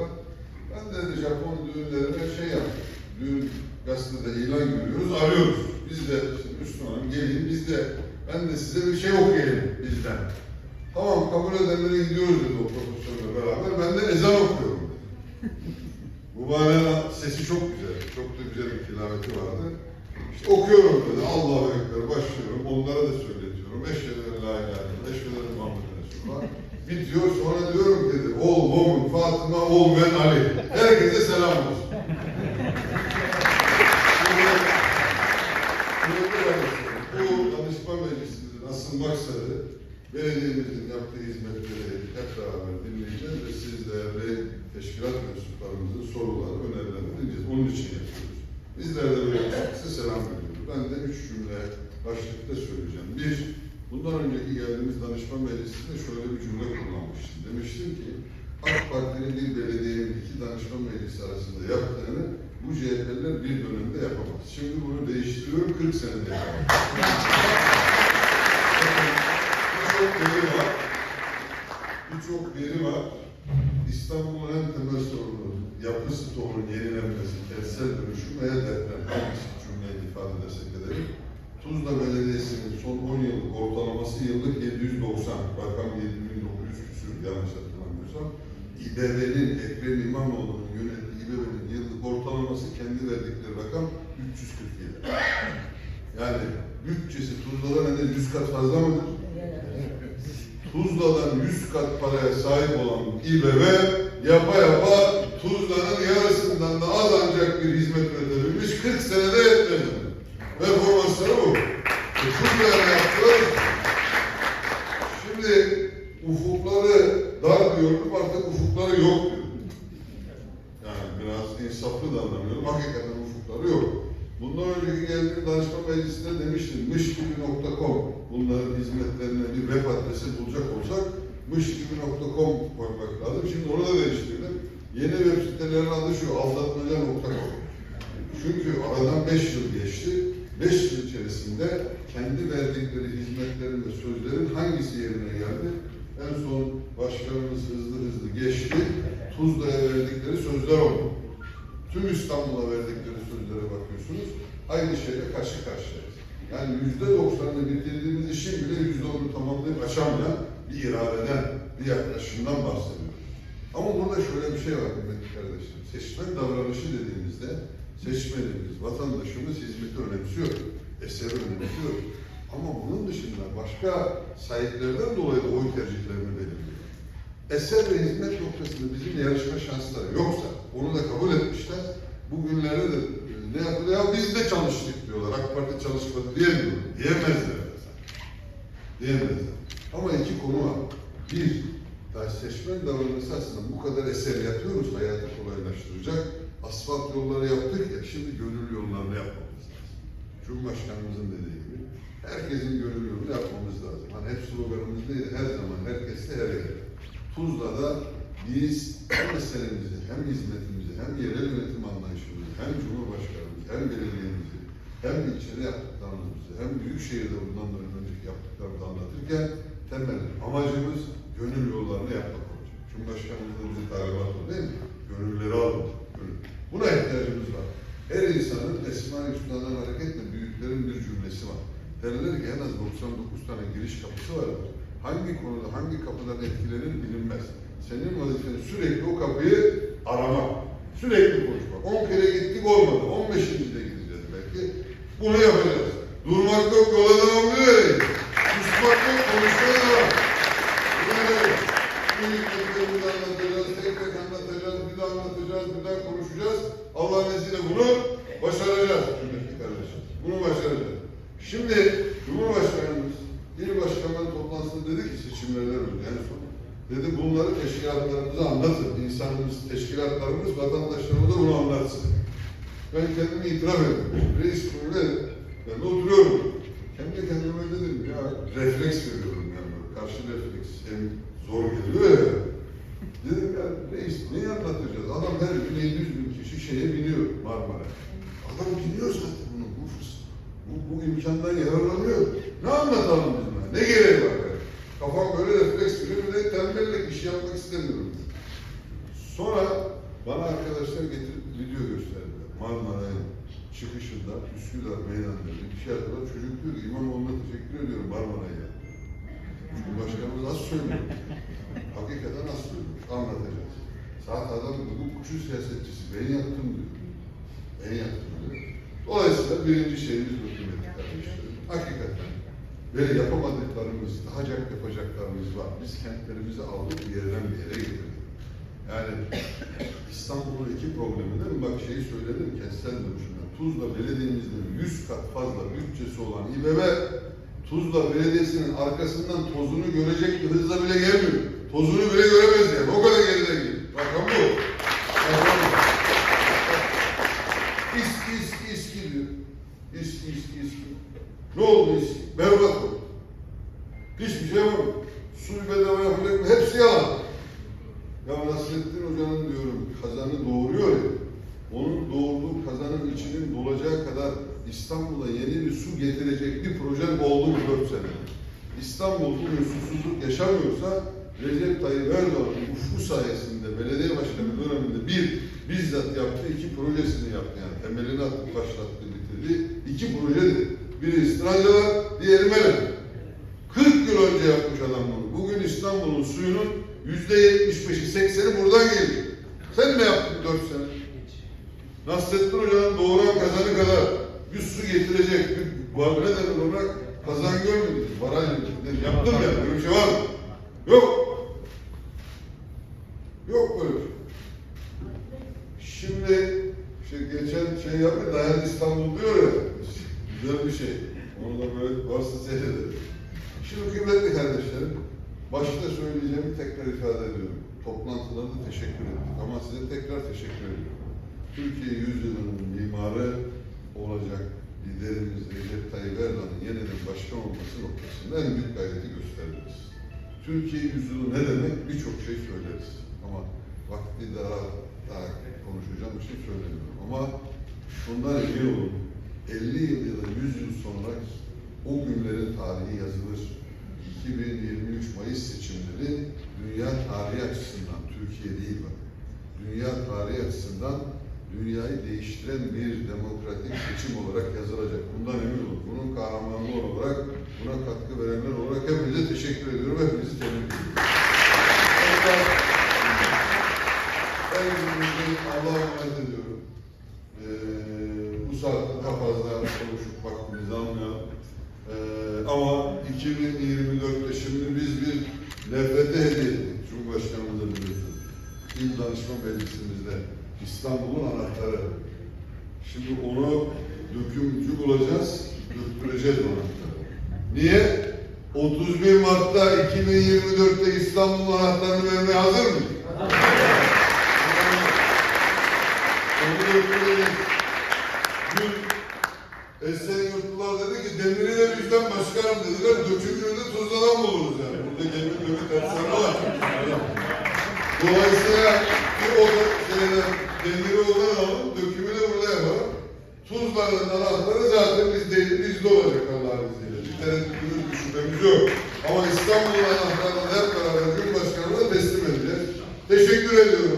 falan. Ben de dedi Japon düğünlerine şey yaptım. Düğün gazetede ilan görüyoruz, arıyoruz. Biz de işte Müslümanım gelin biz de ben de size bir şey okuyayım bizden. Tamam kabul edenlere gidiyoruz dedi o profesörle beraber. Ben de ezan okuyorum dedi. Mübareğin sesi çok güzel. Çok da güzel bir tilaveti vardı. İşte okuyorum dedi. Allahu Ekber başlıyorum. Onlara da söyletiyorum. Eşhedü en la ilahe illallah. Eşhedü enne Muhammeden Resulullah. Bitiyor sonra diyorum dedi. Oğul, Momun, Fatıma, oğul ben Ali. Herkese selam olsun. Bu danışma meclisimizin asıl maksadı belediyemizin yaptığı hizmetleri hep beraber dinleyeceğiz ve siz değerli teşkilat mensuplarımızın soruları, önerilerini dinleyeceğiz. Onun için yapıyoruz. Bizler de böyle size selam veriyoruz. Ben de üç cümle başlıkta söyleyeceğim. Bir, bundan önceki geldiğimiz danışma meclisinde şöyle bir cümle kullanmıştım. Demiştim ki AK Parti'nin bir belediyenin iki danışma meclisi arasında yaptığını bu CHP'liler bir dönemde yapamaz. Şimdi bunu değiştiriyorum 40 senede yapamaz. Birçok veri var. Birçok veri var. İstanbul'un en temel sorunu yapı stoğunun yenilenmesi, kentsel dönüşüm veya deprem. Hangisi cümleyi ifade edersek edelim. Tuzla Belediyesi'nin son 10 yıllık ortalaması yıllık 790, rakam 7900 küsür yanlış hatırlamıyorsam. İBB'nin, Ekrem İmamoğlu'nun yönettiği İBB'nin yıllık ortalaması kendi verdikleri rakam 347. Yani bütçesi Tuzla'dan az 100 kat fazla mıdır? Tuzla'dan 100 kat paraya sahip olan İBB yapa yapa Tuzla'nın yarısından da az ancak bir hizmet üretebilmiş 40 senede yetmedi. Performansları bu. E, Tuzla'ya ne yaptılar? Şimdi ufukları dar diyordum artık ufukları yok diyorum. Yani biraz insaflı da anlamıyorum. Hakikaten ufukları yok. Bundan önceki geldiğim danışma meclisinde demiştim mışgibi.com bunların hizmetlerine bir web adresi bulacak olsak mışgibi.com koymak lazım. Şimdi onu da değiştirdim. Yeni web sitelerinin adı şu aldatmaca.com Çünkü aradan 5 yıl geçti. 5 yıl içerisinde kendi verdikleri hizmetlerin ve sözlerin hangisi yerine geldi? En son başkanımız hızlı hızlı geçti. Tuzla'ya verdikleri sözler oldu. Tüm İstanbul'a verdikleri sözlere bakıyorsunuz. Aynı şeyle karşı karşıyayız. Yani yüzde doksanını bitirdiğimiz işin bile yüzde onu tamamlayıp açamayan bir iradeden, bir yaklaşımdan bahsediyoruz. Ama burada şöyle bir şey var kıymetli kardeşim. Seçmen davranışı dediğimizde seçmenimiz, vatandaşımız hizmeti önemsiyor, eseri önemsiyor. Ama bunun dışında başka sahiplerden dolayı oy tercihlerini belirliyor. Eser ve hizmet noktasında bizim yarışma şansları yoksa onu da kabul etmişler. Bugünlerde de e, ne yapılıyor? Ya biz de çalıştık diyorlar. AK Parti çalışmadı diyemiyor. Diyemezler. Diyemezler. Ama iki konu var. Bir, seçmen davranışı aslında bu kadar eser yapıyoruz hayatı kolaylaştıracak. Asfalt yolları yaptık ya şimdi gönül yollarını yapmamız lazım. Cumhurbaşkanımızın dediği gibi herkesin gönül yolunu yapmamız lazım. Hani hep sloganımız neydi? Her zaman herkeste her yerde. Tuzla'da biz hem meselemizi, hem hizmetimizi, hem yerel yönetim anlayışımızı, hem Cumhurbaşkanımızı, hem belediyemizi, hem ilçede yaptıklarımızı, hem büyük şehirde bundan da önceki yaptıklarımızı anlatırken temel amacımız gönül yollarını yapmak olacak. Cumhurbaşkanımızın bize talimatı o değil mi? Gönülleri alın. Gönül. Buna ihtiyacımız var. Her insanın Esma-i Hüsna'dan hareketle büyüklerin bir cümlesi var. Derler ki en az 99 tane giriş kapısı vardır. Hangi konuda, hangi kapıdan etkilenir bilinmez. Senin vazifen sürekli o kapıyı aramak. Sürekli konuşmak. 10 kere gittik olmadı. 15. de gideceğiz belki. Bunu yapacağız. Durmak yok, yola devam edelim. Susmak yok, konuşmaya devam. Hizmetlerimizi anlatacağız, anlatacağız, bir daha anlatacağız, bir daha konuşacağız. Allah'ın izniyle bunu başaracağız kıymetli kardeşim. Bunu başaracağız. Şimdi Cumhurbaşkanımız il başkanları toplantısında dedi ki seçimlerden önce en son. Dedi bunları teşkilatlarımıza anlatın. İnsanımız, teşkilatlarımız, vatandaşlarımıza bunu anlatsın. Ben kendimi itiraf ettim. Reis böyle, ben oturuyorum. Kendi kendime dedim ya refleks veriyorum yani. Karşı refleks hem zor geliyor ya. Dedim ya reis neyi anlatacağız? Adam her gün 700 bin kişi şeye biniyor Marmara. Adam biniyor zaten bunu. Bu, bu, bu imkandan yararlanıyor. Ne anlatalım biz buna? Ne gereği var? Kafam böyle refleks veriyor. De tembellik iş yapmak istemiyorum. Sonra Bana arkadaşlar getirip video gösterdiler. Marmaray'ın çıkışında Üsküdar meydanlarında bir şey yaptılar. Çocuk diyor ki İmamoğlu'na teşekkür ediyorum Marmaray'a. Cumhurbaşkanımız az söylüyor. Hakikaten az söylüyor. Anlatacağız. Saat adam bu kuşu siyasetçisi. Ben yaptım diyor. Ben yaptım diyor. Dolayısıyla birinci şeyimiz bu kıymetli kardeşlerim. Hakikaten böyle yapamadıklarımız, daha çok yapacaklarımız var. Biz kentlerimizi aldık bir yerden bir yere getirdik. Yani İstanbul'un iki probleminden bak şeyi söyledim kentsel dönüşümden. Tuzla Belediye'mizin 100 kat fazla bütçesi olan İBB Tuzla Belediyesi'nin arkasından tozunu görecek hızla bile gelmiyor. Tozunu bile göremez yani. O kadar geriden geliyor. Rakam bu. Rakam bu. İski iski iski diyor. İski iski iski. Ne oldu iski? Berbat oldu. Hiçbir şey var mı? Suyu bedava yapacak mı? Hepsi yalan. Ya Nasrettin Hoca'nın diyorum kazanı doğuruyor ya. Onun doğurduğu kazanın içinin dolacağı kadar İstanbul'a yeni bir su getirecek bir proje oldu mu dört sene. İstanbul bugün susuzluk yaşamıyorsa Recep Tayyip Erdoğan'ın ufku sayesinde belediye başkanı döneminde bir bizzat yaptı, iki projesini yaptı yani temelini attı, başlattı, bitirdi. İki projeydi. Biri İstirancılar, diğeri Melek. 40 yıl önce yapmış adam bunu. Bugün İstanbul'un suyunun yüzde yetmiş beşi, sekseni buradan geliyor. Sen ne yaptın dört sene? Nasrettin Hoca'nın doğuran kazanı kadar bir su getirecek bir var ne denir ona kazan görmedik. Baraj Yaptım ya. Böyle bir şey var mı? Yok. Yok böyle bir şey. Şimdi şey geçen şey yapıyor dayan İstanbul diyor ya. Güzel bir şey. Onu da böyle varsa seyredin. Şimdi kıymetli kardeşlerim, başta söyleyeceğimi tekrar ifade ediyorum. Toplantılarda teşekkür ettik ama size tekrar teşekkür ediyorum. Türkiye yüzyılının mimarı olacak liderimiz Recep Tayyip Erdoğan'ın yeniden başkan olması noktasında en büyük gayreti gösterdiniz. Türkiye yüzyılı ne demek birçok şey söyleriz. Ama vakti daha, daha konuşacağım için söylemiyorum. Ama şundan emin olun, 50 yıl ya da 100 yıl sonra o günlerin tarihi yazılır. 2023 Mayıs seçimleri dünya tarihi açısından, Türkiye değil bak, dünya tarihi açısından dünyayı değiştiren bir demokratik seçim olarak yazılacak. Bundan emin olun. Bunun kahramanlığı olarak, buna katkı verenler olarak hepinize teşekkür ediyorum. Hepinizi tebrik ediyorum. Hepinizi Allah'a emanet ediyorum. Ee, bu saatte daha fazla konuşup vaktimizi almayalım. Ee, ama 2024'te şimdi biz bir nefrete hediye ettik. Cumhurbaşkanımıza biliyorsunuz. İl Danışma Meclisimizde İstanbul'un anahtarı. Şimdi onu dökümcü bulacağız, döktüreceğiz anahtarı. Niye? 31 Mart'ta 2024'te İstanbul'un anahtarını vermeye hazır mıyız? Onu. Dün Esenyurtlular dedi ki demiri de bizden başkanım dediler. Dökümünü de Tuzla'dan buluruz yani. Burada demir demir tersanı var. Dolayısıyla bir o da şeyden, demiri oradan alalım, dökümü de burada yapalım. Tuzla'nın anahtarı zaten biz değil, bizde olacak Allah'ın izniyle. Bir tereddütümüz, düşünmemiz yok. Ama İstanbul'un anahtarını hep beraber Cumhurbaşkanı'na teslim edeceğiz. Teşekkür ediyorum.